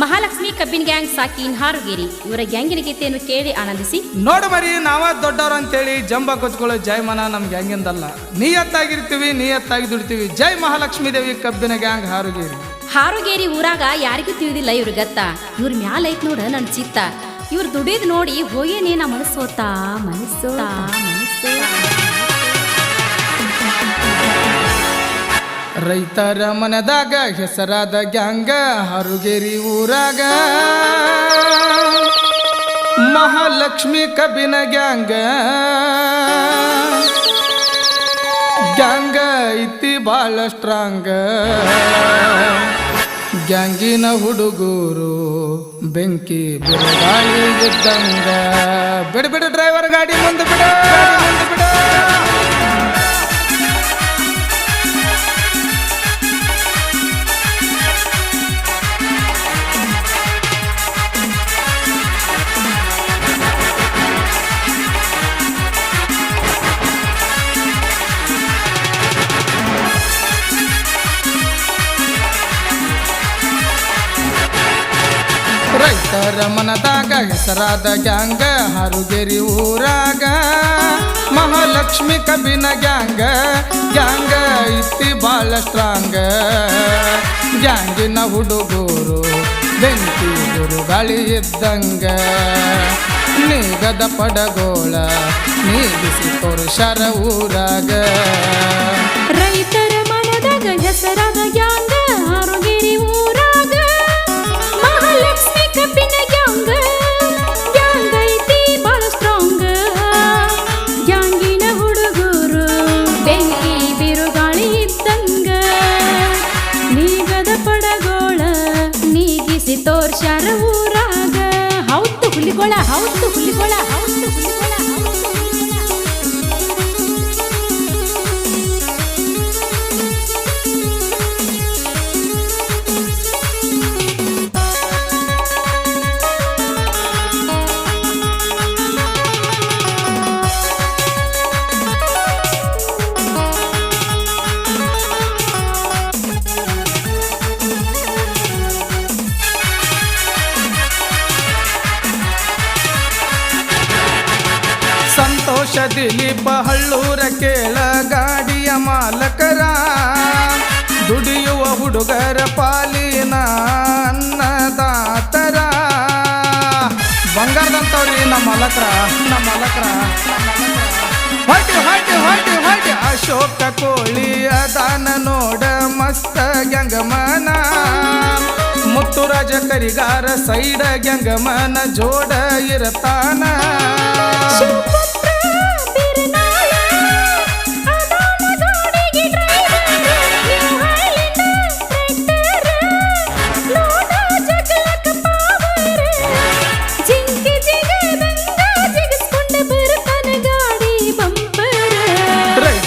ಮಹಾಲಕ್ಷ್ಮಿ ಕಬ್ಬಿನ ಗ್ಯಾಂಗ್ ಸಾಕಿನ್ ಹಾರುಗೇರಿ ಇವರ ಗ್ಯಾಂಗಿನ ಗೀತೆಯನ್ನು ಕೇಳಿ ಆನಂದಿಸಿ. ನೋಡು ಮರಿ ನಾವ ದೊಡ್ಡವರು ಅಂತೇಳಿ ಜಂಬ ಕೊಚ್ಕೊಳ್ಳೋ ಜಯಮನ ನಮ್ ಗ್ಯಾಂಗಿಂದಲ್ಲ ನೀಯತ್ತಾಗಿರ್ತೀವಿ ನೀಯತ್ತಾಗಿ ದುಡಿತೀವಿ. ಜೈ ಮಹಾಲಕ್ಷ್ಮೀ ದೇವಿ ಕಬ್ಬಿನ ಗ್ಯಾಂಗ್ ಹಾರುಗೇರಿ ಹಾರುಗೇರಿ ಊರಾಗ ಯಾರಿಗೂ ತಿಳಿದಿಲ್ಲ ಇವ್ರ ಗತ್ತ. ಇವ್ರ ಮ್ಯಾಲ ಐತ್ ನೋಡ ನನ್ ಚಿತ್ತ. ಇವ್ರ ದುಡಿದ್ ನೋಡಿ ಹೋಯೇನೇ ನಾ ಮನಸ್ಸೋತಾ ಮನಸ್ಸೋತಾ ಮನಸ್ಸೋತ. ರೈತರ ಮನದಾಗ ಹೆಸರಾದ ಗ್ಯಾಂಗ ಹರುಗೆರಿ ಊರಾಗ. ಮಹಾಲಕ್ಷ್ಮಿ ಕಬ್ಬಿನ ಗ್ಯಾಂಗ. ಗ್ಯಾಂಗ ಐತಿ ಭಾಳ ಸ್ಟ್ರಾಂಗ ಗ್ಯಾಂಗಿನ ಹುಡುಗರು ಬೆಂಕಿ ಬಿರುಗಾಳಿ ಇದ್ದಂಗ ಬಿಡು ಬಿಡು ಡ್ರೈವರ್ ಗಾಡಿ ಮುಂದೆ ಬಿಡು. ರೈತರ ಮನದಾಗ ಹೆಸರಾದ ಗ್ಯಾಂಗ, ಹರುಗೆರಿ ಊರಾಗ ಮಹಾಲಕ್ಷ್ಮಿ ಕಬಿನ ಗ್ಯಾಂಗ ಗ್ಯಾಂಗ ಇತ್ತಿ ಬಾಳ ಸ್ಟ್ರಾಂಗ ಗ್ಯಾಂಗಿನ ಹುಡುಗರು, ಬೆಂಕಿ ಗುರುಗಳಿ ಇದ್ದಂಗ. ನೀಗದ ಪಡಗೋಳ, ನೀಗಿಸಿ ಪುರುಷರ ಊರಾಗ. ರೈತರ ಮನದಾಗ ಹೆಸರಾದ ಗ್ಯಾಂಗ ದಿಲೀಪ ಹಳ್ಳೂರ ಕೇಳ ಗಾಡಿಯ ಮಾಲಕರ. ದುಡಿಯುವ ಹುಡುಗರ ಪಾಲಿನ ಅನ್ನದಾತರ. ಬಂಗಾರದಂತವ್ರಿ ನಮ್ಮ ಮಲಕ್ರ ನಮ್ಮ ಮಲಕ್ರ ಹೊಟ್ಟಿ ಹೊಟ್ಟಿ ಹೊಟ್ಟಿ ಹೊಟ್ಟಿ ಅಶೋಕ ಕೋಳಿ ಅದಾನ ನೋಡ ಮಸ್ತ ಗಂಗಮನ. ಮುತ್ತುರಾಜ ಕರಿಗಾರ ಸೈಡ ಗಂಗಮನ ಜೋಡ ಇರತಾನ.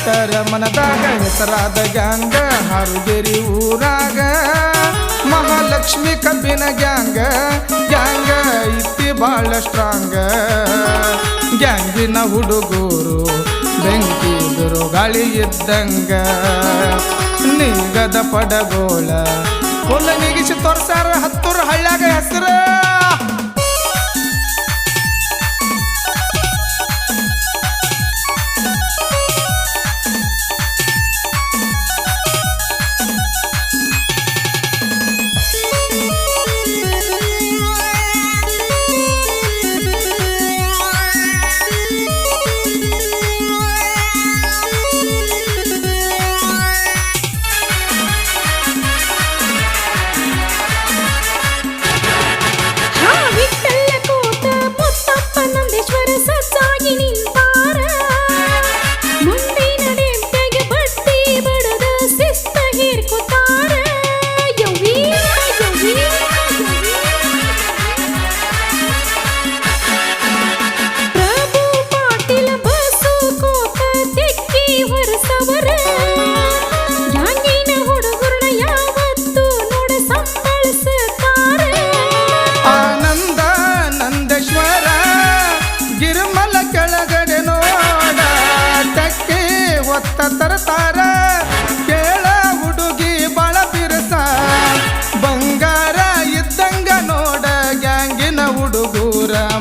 ರೈತರ ಮನದಾಗ ಹೆಸರಾದ ಗ್ಯಾಂಗ, ಹಾರುಗೇರಿ ಊರಾಗ ಮಹಾಲಕ್ಷ್ಮಿ ಕಬ್ಬಿನ ಗ್ಯಾಂಗ ಗ್ಯಾಂಗ ಇತ್ತಿ ಭಾಳ ಸ್ಟ್ರಾಂಗ ಗ್ಯಾಂಗಿನ ಹುಡುಗರು ಬೆಂಕಿ ಗಾಳಿ ಇದ್ದಂಗ. ನಿಂಗದ ಪಡಗೋಳ ಹುಲ್ಲ ನೀಗಿಸಿ ತೋರ್ಸಾರ ಹತ್ತೂರು ಹಳ್ಳ್ಯಾಗ ಹೆಸರು.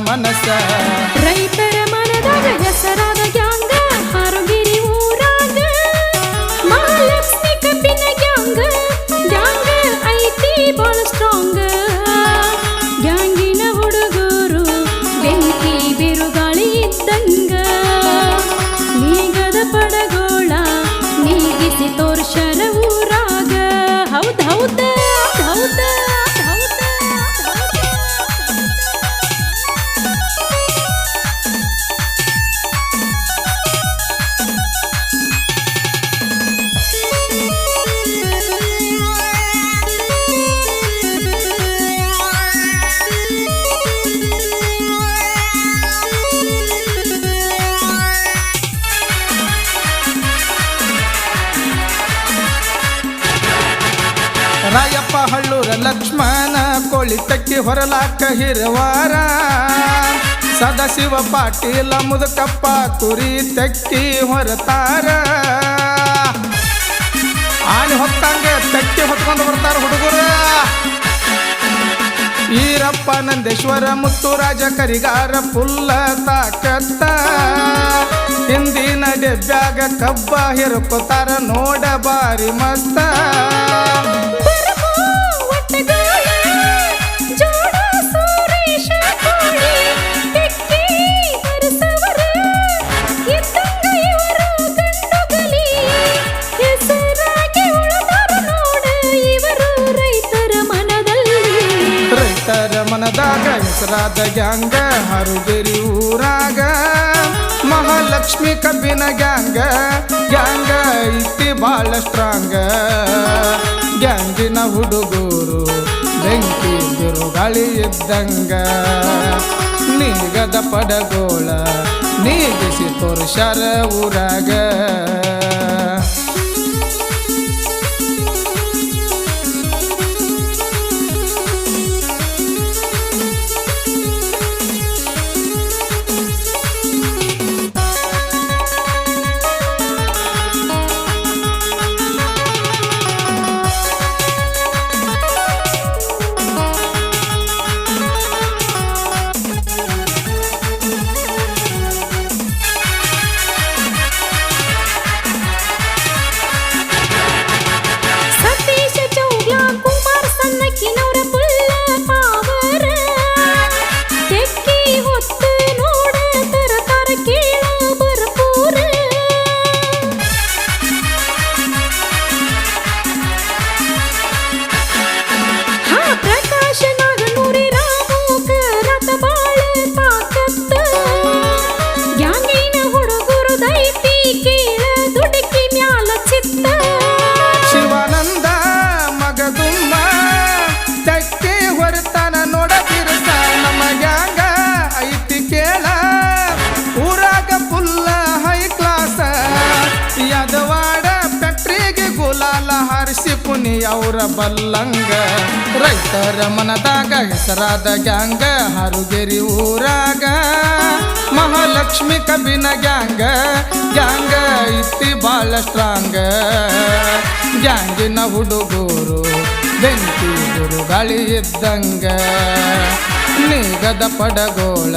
ಮನಸ್ಸ ರೈತರ ಮನದಾಗ ಹೆಸರಾದ ಗ್ಯಾಂಗ ಹಾರುಗಿರಿ ಊರಾಗ. ಮಹಾಲಕ್ಷ್ಮಿ ಕಬ್ಬಿನ ಗ್ಯಾಂಗ ಗ್ಯಾಂಗ ಐತಿ ಬಾಳ ಸ್ಟ್ರಾಂಗ್ ಹಳ್ಳೂರ ಲಕ್ಷ್ಮಣ ಕೋಳಿ ತಕ್ಕಿ ಹೊರಲಾಕ ಹಿರವಾರ. ಸದಾಶಿವ ಪಾಟೀಲ ಮುದುಕಪ್ಪ ಕುರಿ ತಕ್ಕಿ ಹೊರತಾರ. ಆನೆ ಹೊತ್ತಂಗೆ ತಕ್ಕಿ ಹೊತ್ಕೊಂಡು ಬರ್ತಾರ ಹುಡುಗರು. ಈರಪ್ಪ, ನಂದೇಶ್ವರ, ಮುತ್ತುರಾಜ ಕರಿಗಾರ ಪುಲ್ಲ ತಾಕತ್ತ. ಹಿಂದಿನ ಡೆಬ್ಯಾಗ ಕಬ್ಬ ಹಿರುಕೋತಾರ ನೋಡ ಬಾರಿ ಮಸ್ತ. ರೈತರ ಮನದಾಗ ಹೆಸರಾದ ಗ್ಯಾಂಗ, ಹರುಗಿರಿ ಊರಾಗ. ಮಹಾಲಕ್ಷ್ಮಿ ಕಬ್ಬಿನ ಗ್ಯಾಂಗ ಗ್ಯಾಂಗ ಐತಿ ಬಾಳ ಸ್ಟ್ರಾಂಗ ಗ್ಯಾಂಗಿನ ಹುಡುಗರು, ಬೆಂಕಿ ಬಿರುಗಾಳಿ ಇದ್ದಂಗ. ನೀಗದ ಪಡಗೋಳ, ನೀಗಿಸಿ ತೋರ್ಷಾರ ಊರಾಗ. ಅವರ ಬಲ್ಲಂಗ. ರೈತರ ಮನದಾಗ ಹೆಸರಾದ ಗ್ಯಾಂಗ, ಹರುಗೆರಿ ಊರಾಗ. ಮಹಾಲಕ್ಷ್ಮಿ ಕಬ್ಬಿನ ಗ್ಯಾಂಗ ಗ್ಯಾಂಗ ಇತ್ತಿ ಬಾಳ ಸ್ಟ್ರಾಂಗ ಗ್ಯಾಂಗಿನ ಹುಡುಗರು, ಬೆಂಕಿ ಗುರುಗಾಳಿ ಇದ್ದಂಗ. ನೀಗದ ಪಡಗೋಳ,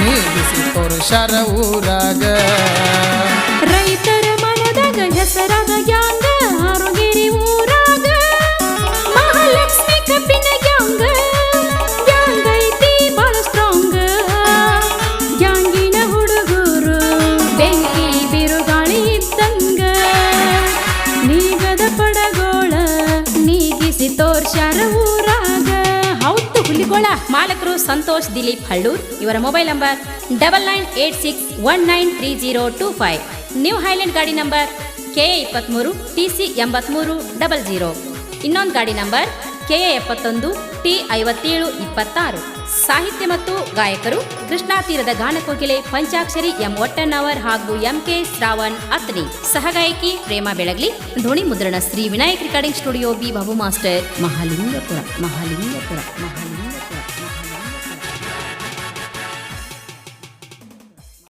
ನೀಗಿಸಿ ಶರ ಊರಾಗ. ರೈತರ ಮನದಾಗ ಹೆಸರಾದ ಗ್ಯಾಂಗ ಊರಾಗ ಹೌದು, ಹುಲಿಗೋಳ. ಮಾಲಕರು ಸಂತೋಷ್, ದಿಲೀಪ್ ಹಳ್ಳೂರ್. ಇವರ mobile number double nine eight six one nine three zero two five. New Highland ಗಾಡಿ ನಂಬರ್ ಕೆ ಎ ಇಪ್ಪತ್ತ್ಮೂರು ಟಿ ಸಿ ಎಂಬತ್ತ್ಮೂರು ಡಬಲ್ ಜೀರೋ. ಇನ್ನೊಂದು ಗಾಡಿ ನಂಬರ್ ಕೆ ಎ ಎಪ್ಪತ್ತೊಂದು, ಟಿ ಐವತ್ತೇಳು, ಇಪ್ಪತ್ತಾರು. ಸಾಹಿತ್ಯ ಮತ್ತು ಗಾಯಕರು ಕೃಷ್ಣಾ ತೀರದ ಗಾನಕೋಗಿಲೆ ಪಂಚಾಕ್ಷರಿ ಎಂ ಒಟ್ಟಣ್ಣವರ್ ಹಾಗೂ ಎಂ ಕೆ ಶ್ರಾವಣ್ ಅತ್ನಿ ಸಹಗಾಯಕಿ ಪ್ರೇಮ ಬೆಳಗ್ಲಿ ಧ್ವನಿ ಮುದ್ರಣ Shri Vinayak recording studio B Babu master, Mahalingapura Mahalingapura Mahalinga